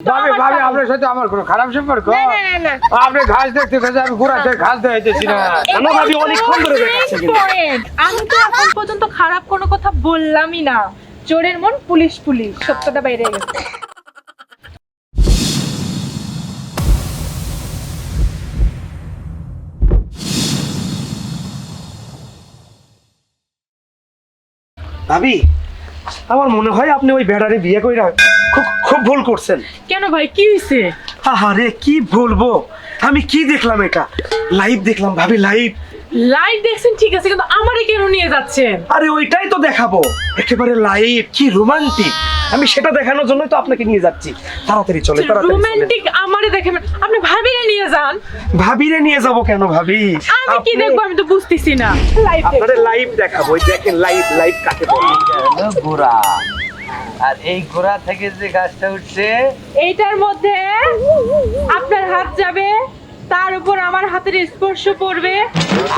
ভাবি ভাবি আপনার সাথে আমার কোনো খারাপ সম্পর্ক না, না, না, না। আপনি ঘাস দেখতে গেছে আমি ঘোড়া থেকে ঘাস দেখাইতেছি না কেন ভাবি অনেকক্ষণ ধরে দেখাচ্ছে কিন্তু। Point. আমি তো এখন পর্যন্ত খারাপ কোনো কথা বললামই না চোরের মন পুলিশ পুলিশ সত্যটা বাইরে গেছে ভাবি আমার মনে হয় আপনি ওই বেড়ারে বিয়ে করে খুব ভুল করছেন। কেন ভাই কি হয়েছে আরে কি বলব? আমি কি দেখলাম এটা? লাইভ দেখলাম ভাবি লাইভ। লাইভ দেখছেন ঠিক আছে কিন্তু আমারই কেন নিয়ে যাচ্ছেন? আরে ওইটাই তো দেখাবো। একেবারে লাইভ কি রোমান্টিক। আমি সেটা দেখানোর জন্যই তো আপনাকে নিয়ে যাচ্ছি। তাড়াতাড়ি চলে তাড়াতাড়ি রোমান্টিক আমারে দেখে আপনি ভাবিরে নিয়ে যান। ভাবিরে নিয়ে যাব কেন ভাবি? আমি কি দেখব আমি তো বুঝতেছি না। লাইভ আপনারে লাইভ দেখাবো ওই দেখেন লাইভ লাইভ কাকে বলে? ঘোড়া আর এই ঘোড়া থেকে যে গাছটা উঠছে এইটার মধ্যে আপনার হাত যাবে তার উপর আমার হাতের স্পর্শ পড়বে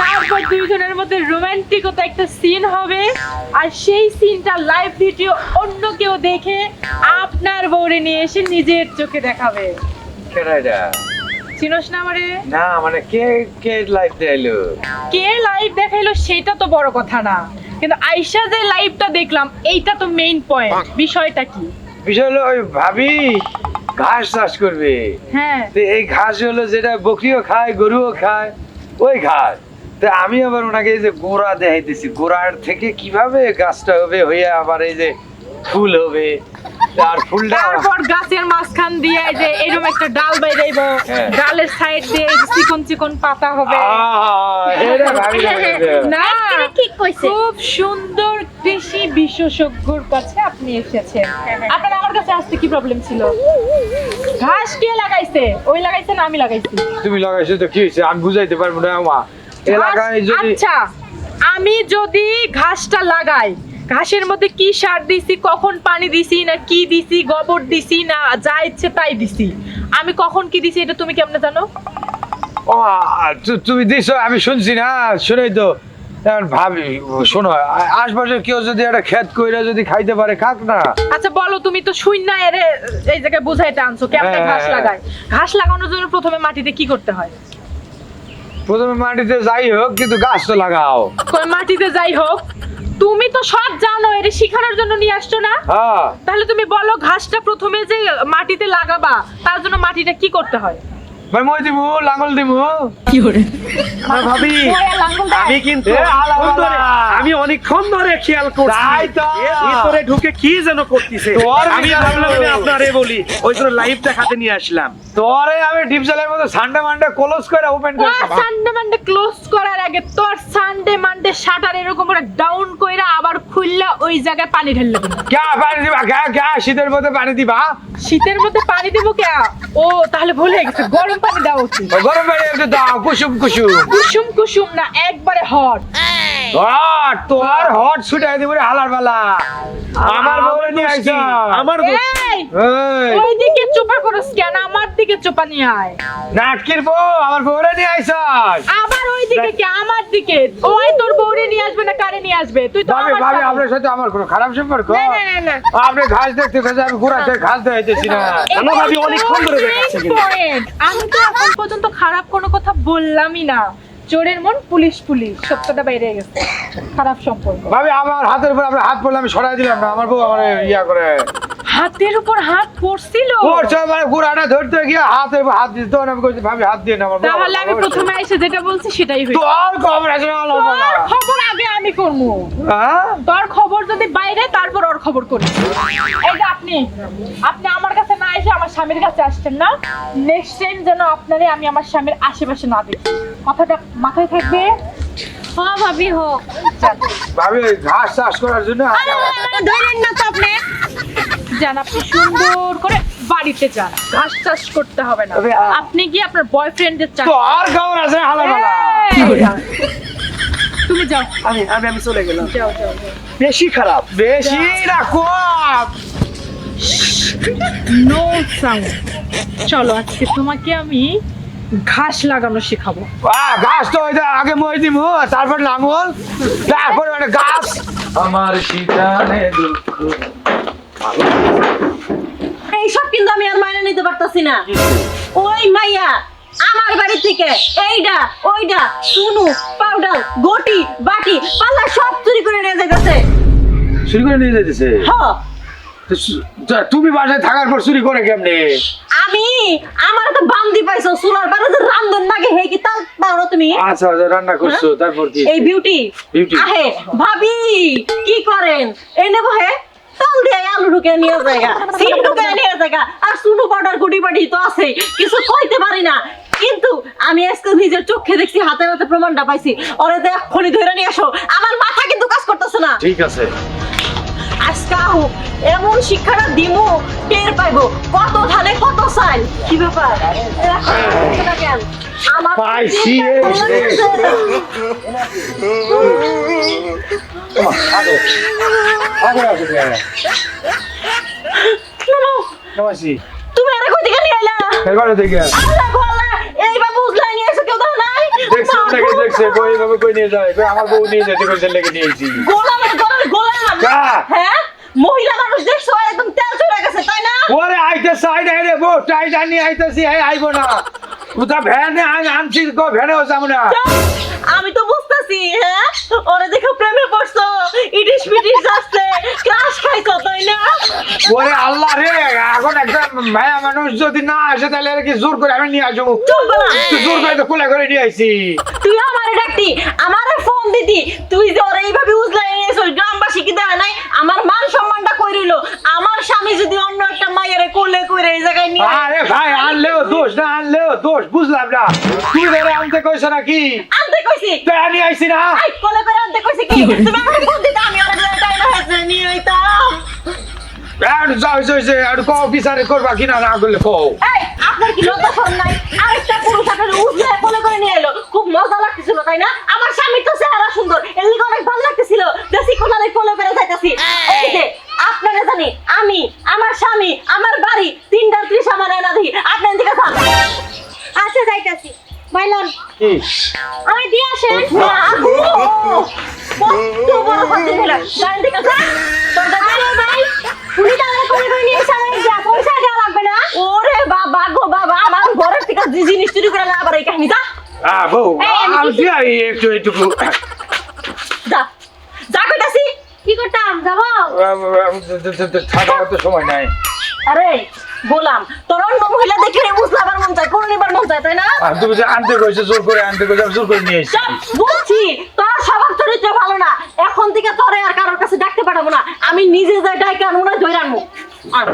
তারপর দুইজনের মধ্যে রোমান্টিকতা একটা সিন হবে আর সেই সিনটা লাইভ ভিডিও অন্য কেউ দেখে আপনার বউরে নিয়ে এসে নিজের চোখে দেখাবে। চিনোস না আমারে? না মানে কে কে লাইফ দেখাইলো? কে লাইভ দেখাইলো সেটা তো বড় কথা না। কিন্তু আইসা যে লাইভটা দেখলাম এইটা তো মেইন পয়েন্ট বিষয়টা কি? বিষয় হলো ওই ভাবি ঘাস চাষ করবে। হ্যাঁ। তো এই ঘাস হলো যেটা বকরিও খায় গরুও খায় ওই ঘাস। তো আমি আবার ওনাকে এই যে গোড়া দেখাইতেছি গোড়ার থেকে কীভাবে গাছটা হবে হয়ে আবার এই যে ফুল হবে আর ফুলটা তারপর গাছের মাঝখান দিয়ে যে এরকম একটা ডাল বাইরাইব হ্যাঁ। ডালের সাইড দিয়ে চিকন চিকন পাতা হবে। না। কইছে খুব সুন্দর কৃষি বিশেষজ্ঞর কাছে আপনি এসেছেন। আপনার আমার কাছে আসতে কি প্রবলেম ছিল? ঘাস কে লাগাইছে? ওই লাগাইছে না আমি লাগাইছি? তুমি লাগাইছো তো কি হয়েছে? আমি বুঝাইতে পারব না এলাকায় যদি আচ্ছা আমি যদি ঘাসটা লাগাই ঘাসের মধ্যে কি সার দিছি কখন পানি দিছি না কি দিছি গোবর দিছি না যা ইচ্ছে তাই দিছি। আমি কখন কি দিছি এটা তুমি কেমনে জানো? ও তুমি দিছো আমি শুনছি না শুনেই তো। এখন ভাবি শোনো আ- আশপাশের কেউ যদি একটা ক্ষেত কইরা যদি খাইতে পারে খাক না। আচ্ছা বলো তুমি তো শূন্য এরে এই জায়গায় বুঝাইতে আনছো কেমনে ঘাস হ্যাঁ। লাগায়? ঘাস লাগানোর জন্য প্রথমে মাটিতে কি করতে হয়? প্রথমে মাটিতে যাই হোক কিন্তু গাছ তো লাগাও। মাটিতে যাই হোক তুমি তো সব জানো এটা শিখানোর জন্য নিয়ে আসছো না? হ্যাঁ। তাহলে তুমি বলো ঘাসটা প্রথমে যে মাটিতে লাগাবা তার জন্য মাটিটা কি করতে হয়? ভাই মই দিমু লাঙ্গল দিমু। কি করে ভাবি আমি কিন্তু অনেকক্ষণ ধরে- আলা। আমি অনেকক্ষণ ধরে খেয়াল করছি। তাই তো। ভিতরে ঢুকে কি যেন করতেছে। আমি ভাবলাম আমি আপনারে বলি। ওই জন্য লাইভ দেখাতে নিয়ে আসলাম। তোরে আমি ডিপজলের মতো সানডে মানডে ক্লোজ করে ওপেন করে সানডে মানডে ক্লোজ করার আগে তোর সানডে মানডে শাটার এরকম করে ডাউন কইরা আবার খুললা ওই জায়গায় পানি ঢেললে। কেন? ক্যা পানি দিবা? ক্যা ক্যা? শীতের মধ্যে পানি দিবা? শীতের মধ্যে পানি দেবো কে? ও তাহলে ভুলে গেছে। গরম পানি দেওয়া উচিত গরম পানি একটু দাও কুসুম কুসুম। কুসুম কুসুম না একবারে হট হট তোর হট ছুটাই দিব রে হালার বালা। আমার বউরে নিয়ে আইছ। আমার এই ওই দিকে চোপা করস কেন? আমার দিকে চোপা নিয়ে আয়। নাটকির বউ আমার বউরে নিয়ে আইছ। আবার ওই দিকে কে? আমার দিকে। ওই তোর বউরে নিয়ে আসবে না কারে নিয়ে আসবে? তুই তো ভাবি আমার ভাবি। আপনার সাথে আমার কোনো খারাপ সম্পর্ক? না, না, না। আপনি ঘাস দেখতে গেছে আমি ঘোড়া ঘাস দেখাইতেছি না। কেন ভাবি অনেকক্ষণ ধরে দেখাচ্ছে আমি তো এখন পর্যন্ত খারাপ কোনো কথা বললামই না। চোরের মন পুলিশ পুলিশ সত্যটা বাইরে গেছে। খারাপ সম্পর্ক। ভাবি আমার হাতের উপর হাত পড়লে আমি সরাই দিলাম না। আমার বউ আমার ইয়া করে। হাতের উপর হাত পড়ছিল? পড়ছে মানে ঘোড়াটা ধরতে গিয়ে হাতের উপর হাত দিতে আমি বলছি ভাবি হাত দিয়ে না আমার তাহলে আমি প্রথমে এসে যেটা বলছি সেটাই হয়েছে। তোর খবর আছে না খবর আমি করব হ্যাঁ? তোর খবর যদি বাইরে তারপর ওর খবর করি। এই যে আপনি আপনি আমার কাছে না এসে আমার স্বামীর কাছে আসছেন না? নেক্সট টাইম যেন আপনারে আমি আমার স্বামীর আশেপাশে না দেখি। কথাটা মাথায় থাকবে? হ্যাঁ ভাবি হো ভাবি ঘাস চাষ করার জন্য ধরেন না তো আপনি। যান আপনি সুন্দর করে বাড়িতে যান। ঘাস চাষ করতে হবে না। আপনি গিয়ে আপনার বয়ফ্রেন্ডের চাষ তোর খবর আছে এই! তুমি যাও। আমি আমি আমি চলে গেলাম। যাও যাও বেশি খারাপ। বেশি কম নো সাউন্ড চলো আজকে তোমাকে আমি ঘাস লাগানো শেখাবো। গাছ তো ওই আগে মই দিমু তারপর লাঙ্গল তারপর মানে গাছ। আমার শীতানে দুঃখ। এইসব কিন্তু আমি আর মাইনে নিতে পারতাছি না। ওই মাইয়া আমার বাড়ি থেকে এইটা ওইটা সুনু পাউডার গটি বাটি পাল্লা সব চুরি করে নিয়ে যাইতেছে। চুরি করে নিয়ে হ। সু- তা তুমি বাসায় থাকার পর চুরি করে কেমনে? আমি আমার তো বান্দি পাইছো চুলার পারে যে রান্ধন নাগে হে কি তাল পারো তুমি? আচ্ছা আচ্ছা, রান্না করছ তারপর কি? এই বিউটি Beauty। আহে ভাবি কি করেন? এনে বহে তল দিয়ে আলু ঢুকে নিয়ে জায়গা সিম ঢুকে নিয়ে জায়গা আর সুনু পাউডার গুটি বাটি তো আছে কিছু কইতে পারি না। কিন্তু আমি আজকে নিজের চোখে দেখছি হাতে হাতে প্রমাণটা পাইছি। ওরে তো এক্ষুনি ধরে নিয়ে আসো। আমার মাথা কিন্তু কাজ করতেছে না। ঠিক আছে। আজকে এমন শিক্ষাটা দিমু টের পাইবো। কত ধানে কত চাল। কি ব্যাপার? আমার পাইছি, তুমি আরে কই থেকে নিয়ে আইলা? এবারে থেকে। আল্লাহ এইবার বুঝলাই নিয়ে এসে কেউ দাও নাই। দেখছে দেখছ দেখছে কই বাবু কই নিয়ে যায়? কই আমার বউ নিয়ে যেতে কইছে লেগে নিয়েছি গোলাম গোলাম আমি হ্যাঁ? মহিলা মানুষ দেখছ একদম তেল চড়ে গেছে তাই না? ওরে আইতেছে আই হেরে রে বউ টাই জানি আইতেছি এই আইবো না। কোথা ভ্যানে আনছিস গো ভ্যানে যাব না। আমি তো বুঝতেছি হ্যাঁ? ওরে দেখো প্রেমে পড়ছো। ইটিস পিটিস আসছে। ক্রাশ খাইছো তাই না? ওরে আল্লাহ রে এখন একটা মায়া মানুষ যদি না আসে তাহলে কি জোর করে আমি নিয়ে আসব? জোর করে তো কোলে করে নিয়ে আইছি তুই আমারে ডাকতি আমারে ফোন দিতি। তুই যে ওরে এইভাবে উজলাই নিয়েছো গ্রামবাসী কি দেয় নাই? আমার মান সম্মানটা কই রইল? আমার স্বামী যদি অন্য একটা মায়ের কোলে কইরে এই জায়গায় নিয়ে আরে ভাই আনলেও দোষ না আনলেও দোষ বুঝলাম না। তুই ধরে আনতে কইছ নাকি? আনতে কইছি? আমি আইছি না। কোলে করে আনতে কইছি কি? তুমি আমাকে ফোন দিতে আমি ওরে টাইম হয়েছে নিয়ে হইতাম। আর যাও হইছে আর কো বিচারে করবা কিনা না করলে কো এই আপনার কি লজ্জা শরম নাই? আরেকটা পুরুষ আপনার উঠলে কোলে করে নিয়ে এলো। খুব মজা লাগতেছিল তাই না? আমার আমি দিয়ে আসেন বাবু! বড় কথা হলো ডান দিকে যান তোর দাদা ভাই উনি তো করে করে নিয়ে এসে আমার যা পয়সা দেওয়া লাগবে না ওরে বাবা গো বাবা আমার ঘরের থেকে যে জিনিস চুরি করে না আবার এই কাহিনী যা আ বউ আমি আমি একটু একটু যা যা কইতাছি কি করতাম যাব তো সময় নাই আরে গোলাম তোর অন্য মহিলা দেখে মুসলাবার মন চায় কোন নিবার মন চায় তাই না? আর তুমি যে আনতে কইছো জোর করে আনতে কইছো আমি জোর করে নিয়ে এসেছি। বলছি তোর স্বভাব চরিত্র ভালো না। এখন থেকে তোরে আর কারোর কাছে ডাকতে পারব না। আমি নিজে যাই ডাইকে আনব না ধরে আনব আর